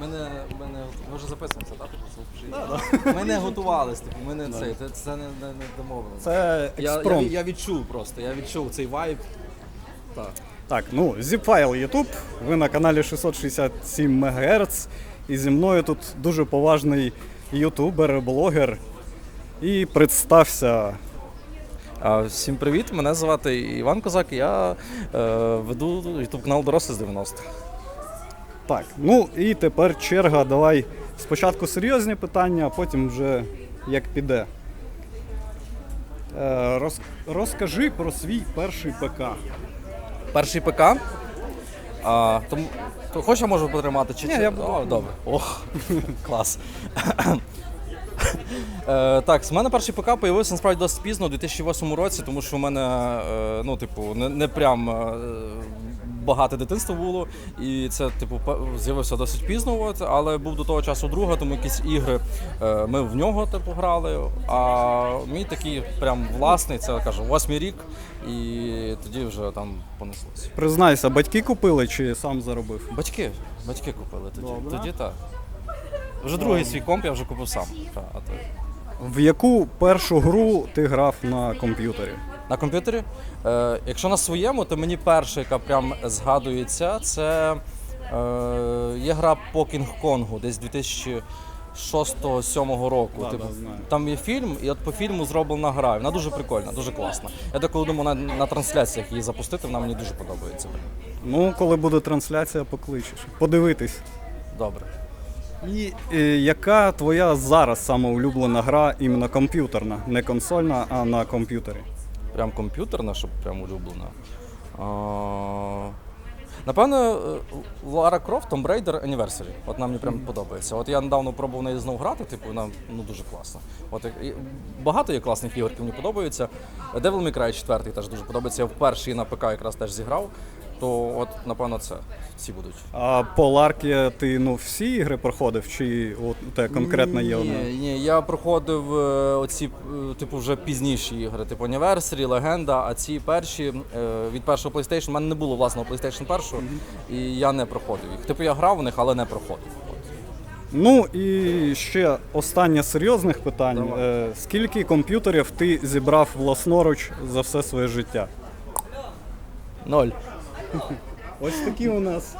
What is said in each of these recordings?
Ми не, ми не ми вже записуємося, так? Типу, Ми не готувалися, типу, ми не цей, це, це не, не, не домовилися. Це Я, я, експромт. я відчув просто, я відчув цей вайб. Так. Так, ну, zip-файл YouTube. Ви на каналі 667 МГц. І зі мною тут дуже поважний ютубер, блогер. І представся. А, всім привіт, мене звати Іван Козак, я е, веду YouTube канал Дорослий з 90-х. Так, ну і тепер черга. Давай спочатку серйозні питання, а потім вже як піде. Е, роз, розкажи про свій перший ПК. Перший ПК. А, тому, то хочеш я можу потримати чи Ні, чи- я буду. О, добре. Ох, клас. Е, так, з мене перший ПК появився насправді досить пізно, у 2008 році, тому що в мене, е, ну, типу, не, не прям е, багате дитинство було. І це, типу, з'явився досить пізно, от, але був до того часу друга, тому якісь ігри е, ми в нього типу, грали. А мій такий прям власний, це кажу, восьмий рік, і тоді вже там понеслося. Признайся, батьки купили чи сам заробив? Батьки, батьки купили тоді. Добре. Тоді так. Вже другий свій комп я вже купив сам. Та, а то... В яку першу гру ти грав на комп'ютері? На комп'ютері. Е, якщо на своєму, то мені перша, яка прям згадується, це е, є гра по Кінг-Конгу, десь 2006-2007 року. Да, типу, да, там є фільм, і от по фільму зроблена гра. Вона дуже прикольна, дуже класна. Я деколи думаю на, на трансляціях її запустити, вона мені дуже подобається. Ну, коли буде трансляція, покличеш. Подивитись. Добре. І е, яка твоя зараз сама улюблена гра іменно комп'ютерна, не консольна, а на комп'ютері? Прям комп'ютерна, щоб прям улюблена. А, Напевно, Лара Крофт Tomb Raider Anniversary. От нам мені прям подобається. От я недавно пробував неї знову грати, типу, вона ну, дуже класна. От і багато є класних ігор, які мені подобаються. Devil May Cry 4 теж дуже подобається. Я вперше її на ПК якраз теж зіграв. То от, напевно, це ці будуть. А по Ларкі ти ну, всі ігри проходив, чи от у тебе конкретно є одна? Ні, ні, я проходив е, оці, е, типу, вже пізніші ігри, типу Anniversary, Легенда, а ці перші е, від першого PlayStation, у мене не було власного PlayStation першого, і я не проходив їх. Типу я грав в них, але не проходив. Ну і ще останнє серйозних питань. Давай. Е, скільки комп'ютерів ти зібрав власноруч за все своє життя? Ноль. Ось такі у нас.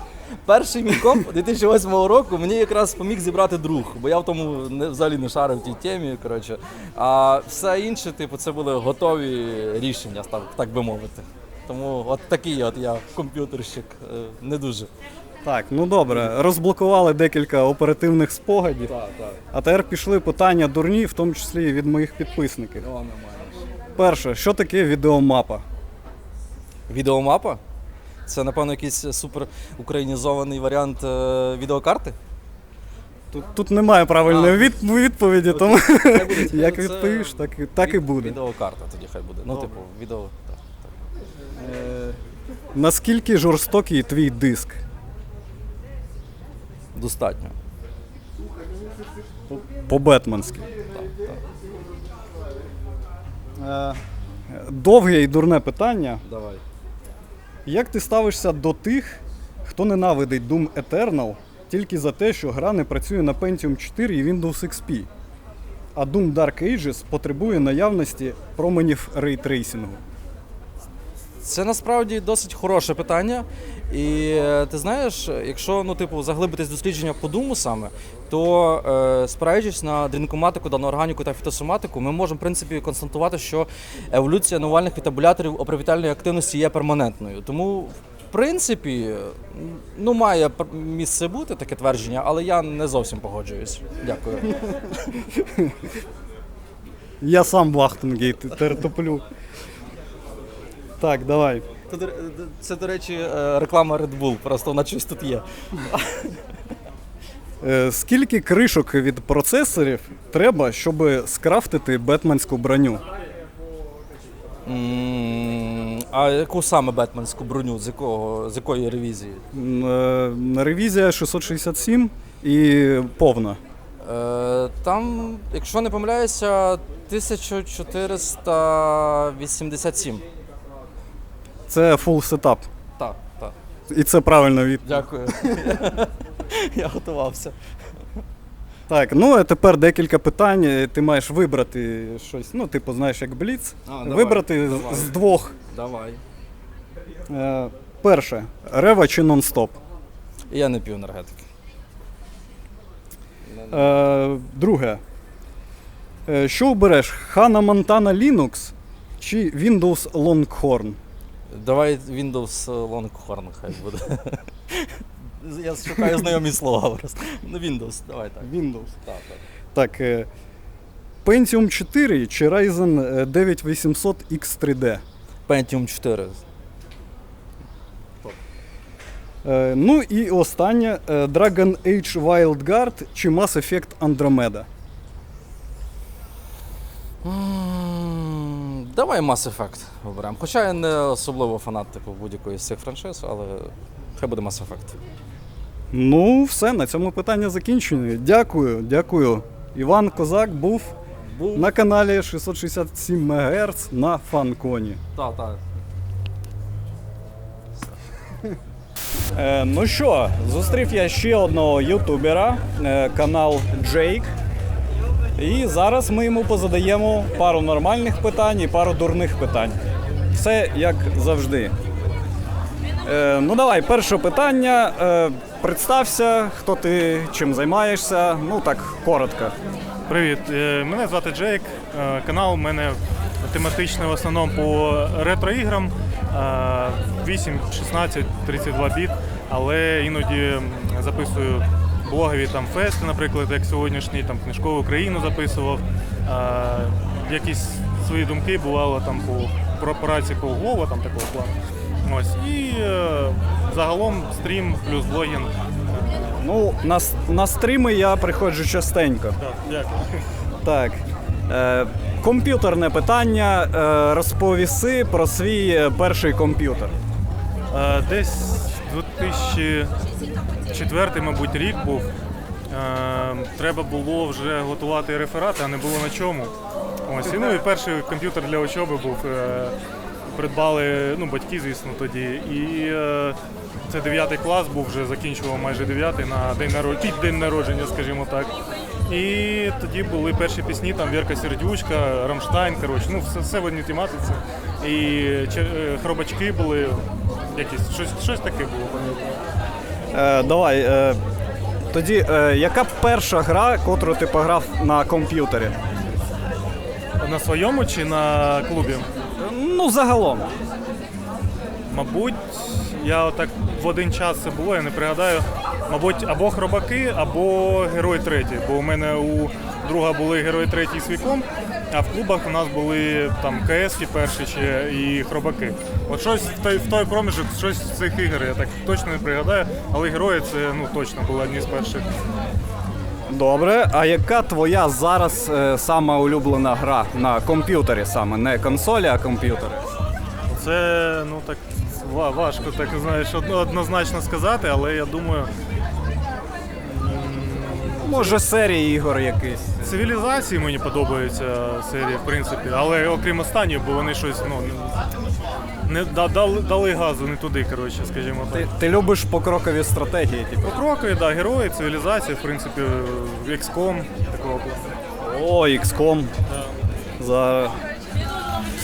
Перший мій комп 2008 року мені якраз поміг зібрати друг, бо я в тому не, взагалі не шарив в тій темі. Коротше. А все інше, типу, це були готові рішення, так, так би мовити. Тому от такий от я комп'ютерщик, е, не дуже. Так, ну добре, розблокували декілька оперативних спогадів. Так, так. А тепер пішли питання дурні, в тому числі і від моїх підписників. Перше, що таке відеомапа? Відеомапа? Це, напевно, якийсь супер українізований варіант е, відеокарти. Тут, тут немає правильної від, відповіді, тому буде як відповіш, так, і- так і буде. Відеокарта тоді хай буде. Ну, типу, відео. Так, так. Наскільки жорстокий твій диск? Достатньо. Так, так. Е, Довге і дурне питання. Давай. Як ти ставишся до тих, хто ненавидить Doom Eternal тільки за те, що гра не працює на Pentium 4 і Windows XP, а Doom Dark Ages потребує наявності променів рейтрейсингу? Це насправді досить хороше питання. І е, ти знаєш, якщо ну, типу, заглибитись дослідження по думу саме, то е, спираючись на дрінкоматику, даноорганіку та фітосоматику, ми можемо в принципі констатувати, що еволюція нувальних фітабулyaторів опривітальної активності є перманентною. Тому, в принципі, ну, має місце бути таке твердження, але я не зовсім погоджуюсь. Дякую. Я сам Вахтенгейт терпелю. Так, давай. Це, до речі, е, реклама Red Bull, просто вона щось тут є. Е, Скільки кришок від процесорів треба, щоб скрафтити бетменську броню? М, А яку саме бетменську броню? З якого з якої ревізії? М, е, Ревізія 667 і повна. Е, там, якщо не помиляюся, 1487. Це full сетап. Так, так. І це правильно від. Дякую. Я готувався. Так, ну а тепер декілька питань. Е, Ти маєш вибрати щось, ну, типу, знаєш, як бліц. А, давай, вибрати з- давай. з двох. Давай. Е, перше, рева чи нон-стоп. Я не п'ю енергетики. Е, друге. Е, що обереш? Hana Montana Linux чи Windows Longhorn? Давай Windows Longhorn хай буде. Я шукаю знайомі слова просто. Ну, Windows, давай так. Windows. Так, так. Так. Е, Pentium 4 чи Ryzen е, 9800 X3D? Pentium 4. Е, ну і останнє е, Dragon Age Wildguard чи Mass Effect Andromeda? М, Давай Mass Effect оберемо. Хоча я не особливо фанат типу, будь-якої з цих франшиз, але хай буде Mass Effect. Ну, все, на цьому питання закінчені. Дякую, дякую. Іван Козак був Був. на каналі 667 МГц на Фанконі. Так, так. Е, ну що, зустрів я ще одного ютубера, е, канал Джейк. І зараз ми йому позадаємо пару нормальних питань і пару дурних питань. Все як завжди. Е, ну давай, перше питання. Е, представся, хто ти, чим займаєшся. Ну так, коротко. Привіт, е, мене звати Джейк. Е, Канал у мене тематичний в основному по ретро-іграм. Е, 8, 16, 32 біт, але іноді записую блогові там фести, наприклад, як сьогоднішній, там книжкову країну записував. Е, Якісь свої думки бувало там по про операції по там такого плану. Ось. І е, загалом стрім плюс блогінг. Е, Ну, на, с- на стріми я приходжу частенько. так, дякую. Так. Е, комп'ютерне питання. Е, розповіси про свій е, перший комп'ютер. Е, Десь 2004, мабуть, рік був. Е, Треба було вже готувати реферати, а не було на чому. Ось, і, ну і перший комп'ютер для учоби був. е, Придбали ну, батьки, звісно, тоді. І е, це 9 клас був, вже закінчував майже 9 на день народження, під день народження, скажімо так. І тоді були перші пісні, там Вірка Сердючка, Рамштайн, коротше, ну все, все в одній тематиці. І хробачки були, якісь, щось, щось таке було, пам'ятаю. Е, давай. Е, тоді, е, яка перша гра, котру ти пограв на комп'ютері? На своєму чи на клубі? Ну, загалом. Мабуть, я отак в один час це було, я не пригадаю. Мабуть, або хробаки, або герой третій. Бо у мене у друга були герой третій з віком, а в клубах у нас були там КС перші ще і хробаки. От щось в той, в той проміжок, щось з цих ігор, я так точно не пригадаю, але герої це ну точно були одні з перших. Добре. А яка твоя зараз е, сама улюблена гра на комп'ютері саме? Не консолі, а комп'ютері? Це ну так важко так знаєш однозначно сказати, але я думаю, Може, серії ігор якийсь. Цивілізації мені подобаються серії, в принципі, але окрім останньої, бо вони щось ну не да- дали, дали газу не туди, коротше, скажімо так. Ти, ти любиш покрокові стратегії, типу. Покрокові, да, герої, цивілізація, в принципі, XCOM, такого плану. О, XCOM. За...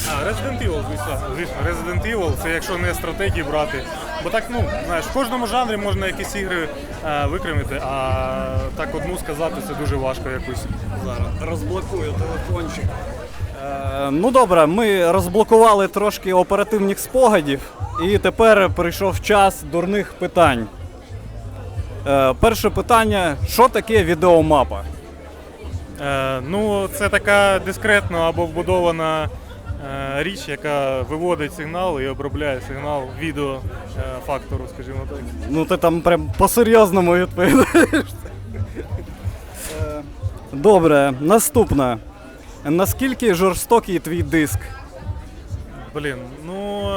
А, Resident Evil, звісно, звісно, Resident Evil, це якщо не стратегії брати. Бо так, ну, знаєш, в кожному жанрі можна якісь ігри е, викремити, а так одну сказати це дуже важко якусь. Зараз розблокую телефончик. Е, ну добре, ми розблокували трошки оперативних спогадів, і тепер прийшов час дурних питань. Е, перше питання: що таке відеомапа? Е, ну, це така дискретно або вбудована річ, яка виводить сигнал і обробляє сигнал відео е, скажімо так. Ну ти там прям по-серйозному відповідаєш. Е, Добре, наступне. Наскільки жорстокий твій диск? Блін, ну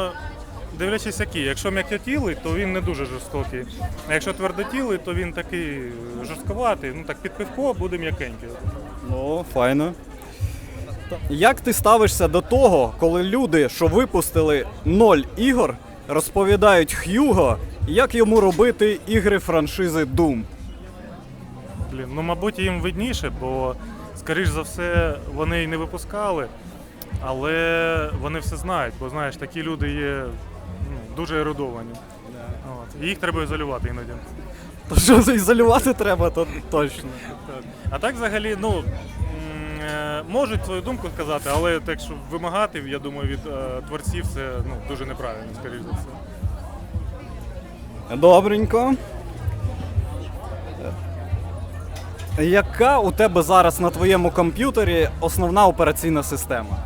дивлячись який. Якщо м'якотілий, то він не дуже жорстокий. А якщо твердотілий, то він такий жорстковатий. Ну так під пивко буде м'якенький. Ну, файно. Як ти ставишся до того, коли люди, що випустили ноль ігор, розповідають Х'юго, як йому робити ігри франшизи Doom? блін, ну мабуть їм видніше, бо скоріш за все вони й не випускали, але вони все знають, бо знаєш, такі люди є ну, дуже ерудовані. От. І їх треба ізолювати іноді. То що ізолювати треба, то точно. А так взагалі, ну. Е, Можуть свою думку сказати, але так що вимагати, я думаю, від е, творців це ну, дуже неправильно, скоріш за все. Добренько. Яка у тебе зараз на твоєму комп'ютері основна операційна система?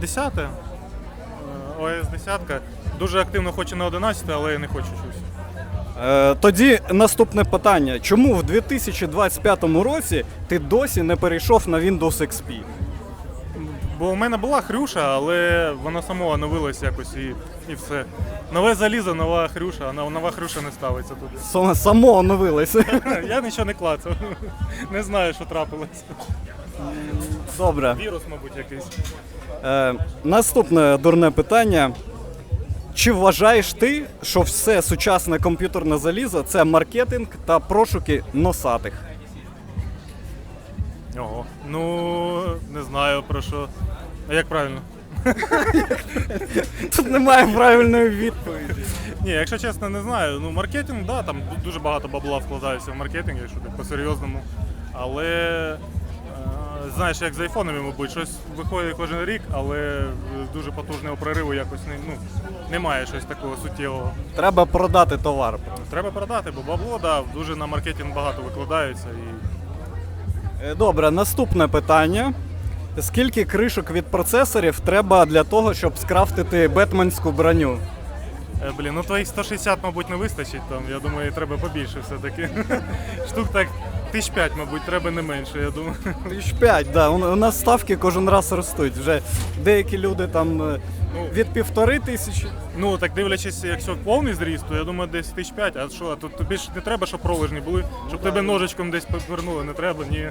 Десяте. Е, ОС 10. Дуже активно хочу на 11, але я не хочу щось. Е, тоді наступне питання. Чому в 2025 році ти досі не перейшов на Windows XP? Бо у мене була хрюша, але вона сама оновилась якось і, і все. Нове залізо, нова хрюша, а нова- хрюша не ставиться туди. Само- Само оновилося. Я нічого не клацав. Не знаю, що трапилось. Добре. Вірус, мабуть, якийсь. Е, наступне дурне питання. Чи вважаєш ти, що все сучасне комп'ютерне залізо це маркетинг та прошуки носатих? Ого. Ну, не знаю про що. А як правильно? Тут немає правильної відповіді. Ні, якщо чесно, не знаю. Ну, маркетинг, да, там дуже багато бабла вкладається в маркетинг, якщо так по-серйозному. Але знаєш, як з айфонами, мабуть, щось виходить кожен рік, але е, дуже потужного прориву якось не, ну, немає щось такого суттєвого. Треба продати товар. Треба продати, бо бабло, да, дуже на маркетинг багато викладається. І... Е, Добре, наступне питання. Скільки кришок від процесорів треба для того, щоб скрафтити бетменську броню? Е, Блін, ну твоїх 160, мабуть, не вистачить там. Я думаю, треба побільше все-таки. Штук так тисяч п'ять, мабуть, треба не менше, я думаю. Тисяч п'ять, да. У у нас ставки кожен раз ростуть. Вже деякі люди там е, від півтори тисячі. Ну так дивлячись, якщо повний зріст, то я думаю, десь тисяч п'ять. А що, а тут тобі ж не треба, щоб пролежні були, щоб тебе ножичком десь повернули, не треба, ні.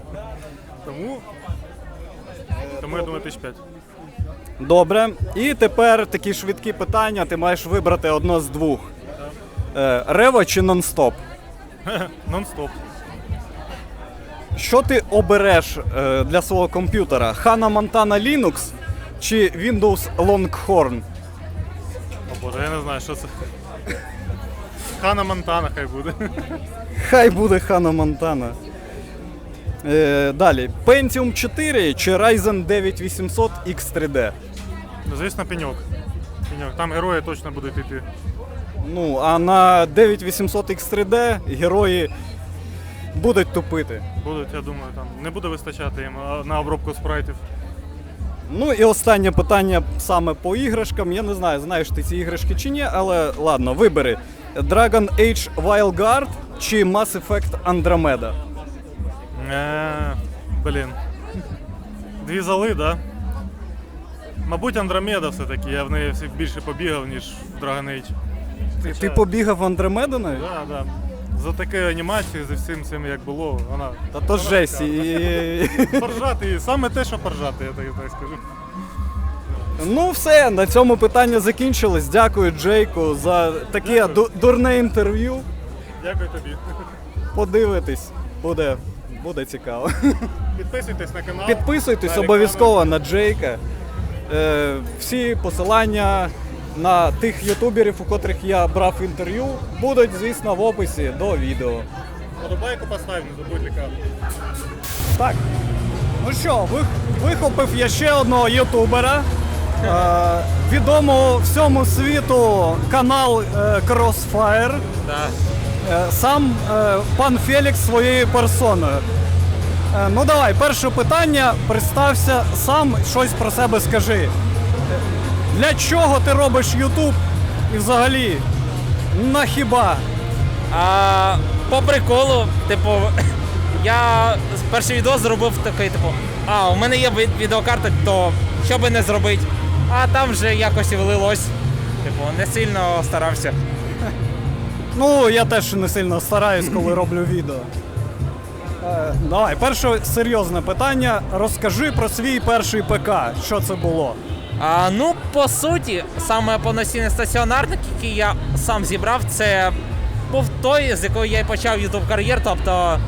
Тому. Тому я думаю, тисяч п'ять. Добре. І тепер такі швидкі питання. Ти маєш вибрати одно з двох. Е, Рево чи нон-стоп? Нон-стоп. Що ти обереш е, для свого комп'ютера? Hana Montana Linux чи Windows Longhorn? О боже, я не знаю, що це. Хана Монтана хай буде. Хай буде Hana Montana. Е, далі. Pentium 4 чи Ryzen 9800 X3D? Ну, Звісно, пеньок. Пеньок. Там герої точно будуть йти. Ну, а на 9800 X3D герої будуть тупити. Будуть, я думаю, там не буде вистачати їм на обробку спрайтів. Ну і останнє питання саме по іграшкам. Я не знаю, знаєш ти ці іграшки чи ні, але ладно, вибери. Dragon Age Wild Guard чи Mass Effect Andromeda? Е, блін. Дві зали, да? Мабуть, Андромеда все-таки. Я в неї більше побігав, ніж в Dragon Age. Ти, ти побігав в Андромеду навіть? Да, да. За такою анімацією, за всім цим, як було, вона. Та то жесть. І... Поржати, і саме те, що поржати, я так, так скажу. Ну все, на цьому питання закінчилось. Дякую, Джейку, за таке ду- дурне інтерв'ю. Дякую тобі. Подивитись, буде, буде цікаво. Підписуйтесь на канал. Підписуйтесь обов'язково на Джейка. Е, всі посилання на тих ютуберів, у котрих я брав інтерв'ю, будуть, звісно, в описі до відео. Подобайку постав, не забудь лікарню. Так. Ну що, вихопив я ще одного ютубера. Е, відомого всьому світу канал е, Crossfire. Е, Сам е, пан Фелікс своєю персоною. Е, Ну давай, перше питання. Представся сам, щось про себе скажи. Для чого ти робиш Ютуб і взагалі? На хіба? А по приколу, типу, я перший відео зробив такий, типу, а, у мене є відеокарта, то що би не зробити. А там вже якось і влилось. Типу, не сильно старався. Ну, я теж не сильно стараюсь, коли роблю відео. Е, давай, перше серйозне питання. Розкажи про свій перший ПК. Що це було? А, ну, по суті, саме повноцінний стаціонарник, який я сам зібрав, це був той, з якого я і почав YouTube кар'єр. Тобто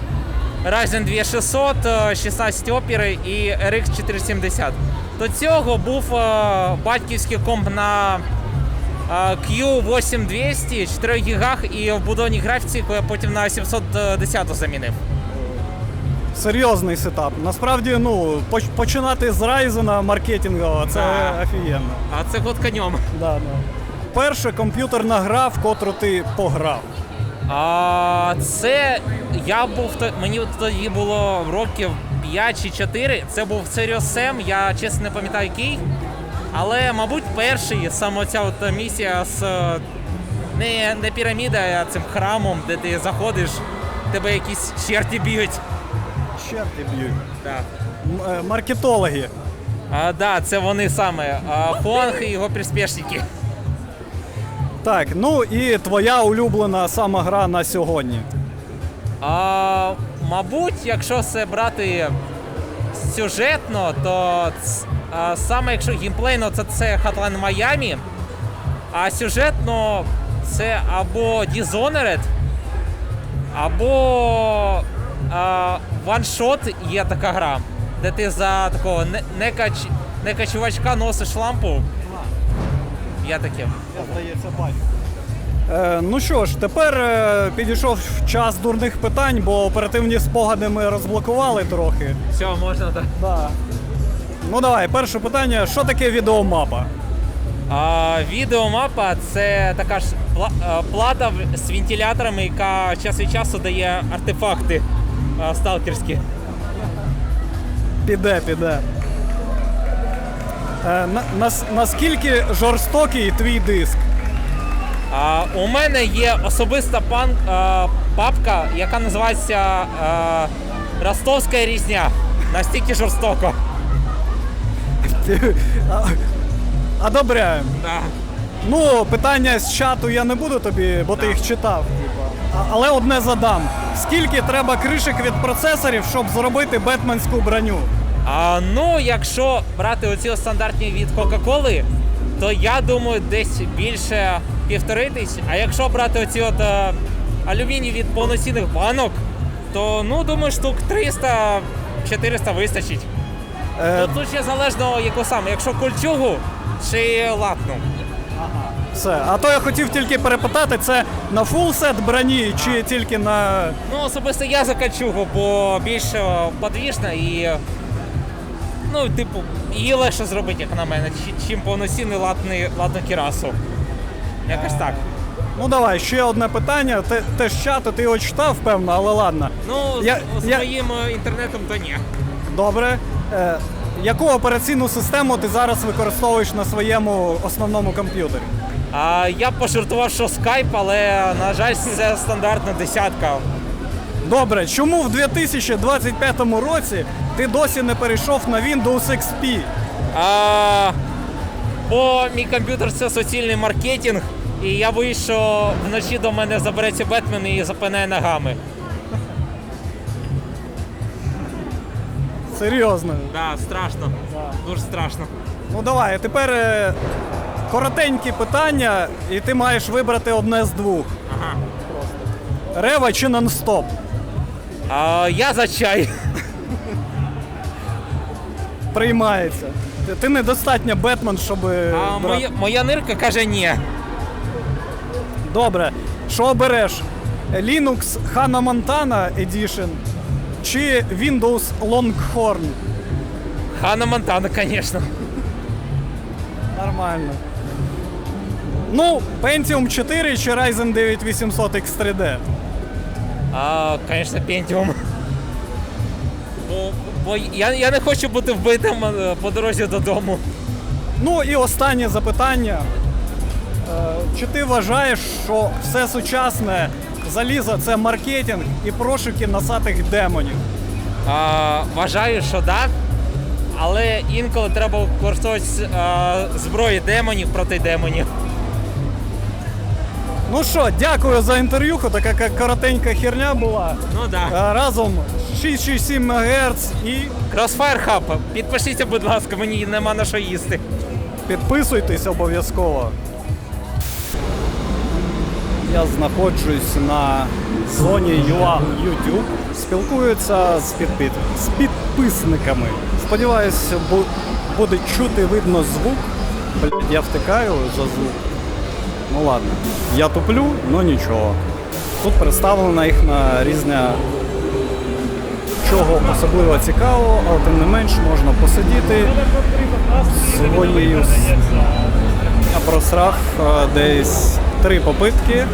Ryzen 2600, е, 16 опіри і RX 470. До цього був е, батьківський комп на е, Q8200, 4 гігах і в будованій графіці, яку я потім на 710 замінив. Серйозний сетап. Насправді, ну, поч- починати з Ryzen маркетингового це Да. офігенно. А це год конем. Да, да. Перша комп'ютерна гра, в котру ти пограв. А, це я був то- мені тоді було років 5 чи 4. Це був Serious Sam, я чесно не пам'ятаю який. Але, мабуть, перший саме ця от місія з е, не, не піраміда, а цим храмом, де ти заходиш, тебе якісь черті бігають. Черти б'ють. Так. М- е, Маркетологи. А, да, це вони саме. А, Хуанг і його приспішники. Так, ну і твоя улюблена сама гра на сьогодні. А, мабуть, якщо це брати сюжетно, то ц- а, саме якщо геймплейно, то це Hotline Miami, а сюжетно це або Dishonored, або Shot є така гра, де ти за такого не, кач, не качувачка носиш лампу. Я таке. Я здається, бачу. Е, ну що ж, тепер е, підійшов час дурних питань, бо оперативні спогади ми розблокували трохи. Все, можна так. Да. Ну давай, перше питання: що таке відеомапа? А, відеомапа це така ж пла- а, плата в- з вентиляторами, яка час від часу дає артефакти а, сталкерські. Піде, піде. Е, на, нас- наскільки жорстокий твій диск? А, у мене є особиста пан, а, папка, яка називається а, Ростовська різня. Настільки жорстоко. А- Одобряємо. Да. Ну, питання з чату я не буду тобі, бо ти їх читав. А- Але одне задам: скільки треба кришек від процесорів, щоб зробити бетменську броню? А, ну, якщо брати оці стандартні від Кока-Коли, то я думаю, десь більше півтори тисячі. А якщо брати оці от е, алюміній від повноцінних банок, то ну думаю, штук 300-400 вистачить. Е, Тут, ще залежно яку саме, якщо кольчугу чи латну. Все. А то я хотів тільки перепитати, це на фул сет броні чи тільки на. Ну, особисто я за кольчугу, бо більш е, подвіжна і. Ну, типу, її легше зробити, як на мене, чи- чим повноцінний латний, латну кірасу. Якось так. Ну давай, ще одне питання. Те, те з чату, ти його читав, певно, але ладно. Ну, Я- з, з я- моїм е, інтернетом то ні. Добре. Е, яку операційну систему ти зараз використовуєш на своєму основному комп'ютері? А я пожартував, що скайп, але на жаль, це стандартна десятка. Добре, чому в 2025 році ти досі не перейшов на Windows XP? А, бо мій комп'ютер це суцільний маркетинг, і я боюсь, що вночі до мене забереться Бетмен і запинає ногами. Серйозно. Да, страшно. Дуже страшно. Ну давай, а тепер е, коротенькі питання, і ти маєш вибрати одне з двох. Ага. Рева чи нон-стоп? А, я за чай. Приймається. Ти, ти недостатньо Бетмен, щоб. е, А брати. моя, моя нирка каже ні. Добре. Що обереш? Linux Hannah Montana Edition чи Windows Longhorn? Хана Монтана, звісно. Нормально. Ну, Pentium 4 чи Ryzen 9 800 X3D? А, звісно, Pentium. Бо, бо я, я не хочу бути вбитим е, по дорозі додому. Ну і останнє запитання. Е, Чи ти вважаєш, що все сучасне залізо це маркетинг і прошуки носатих демонів? А, вважаю, що так. Але інколи треба використовувати а, зброї демонів проти демонів. Ну що, дякую за інтерв'юху, така коротенька херня була. Ну так. Да. Разом 667 МГц і Crossfire Hub, підпишіться, будь ласка, мені нема на що їсти. підписуйтесь обов'язково. Я знаходжусь на зоні UA YouTube. Спілкуюся з, підпит... з підписниками. Сподіваюсь, бу... буде чути видно звук. Блять, я втикаю за звук. Ну ладно. Я туплю, ну нічого. Тут представлена їхня різня чого особливо цікавого, але тим не менш можна посидіти своєю. Я просрав е, десь три попитки.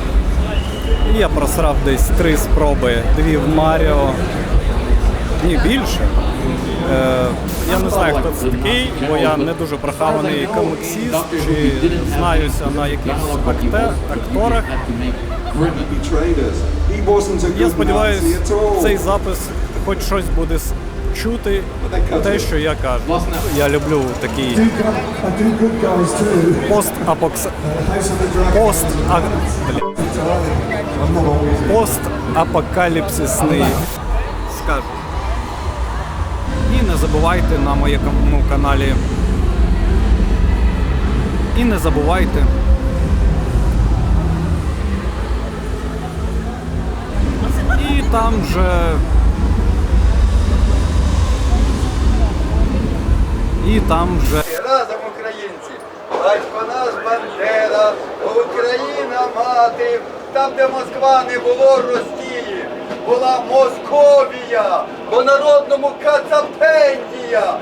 Я просрав десь три спроби, дві в Маріо. Ні, більше. Е, я не знаю, хто це такий, бо я не дуже прохаваний коміксіст, чи знаюся на якихось акторах. Я сподіваюся, цей запис хоч щось буде чути, те, що я кажу. Я люблю такий пост апокс пост пост апокаліпсисний скажу. Забувайте на моєму каналі. І не забувайте. І там же. І там же. Разом українці, батько наш Бандера, Україна мати, там, де Москва не було Росії, була Московія, по народному Кацапендія.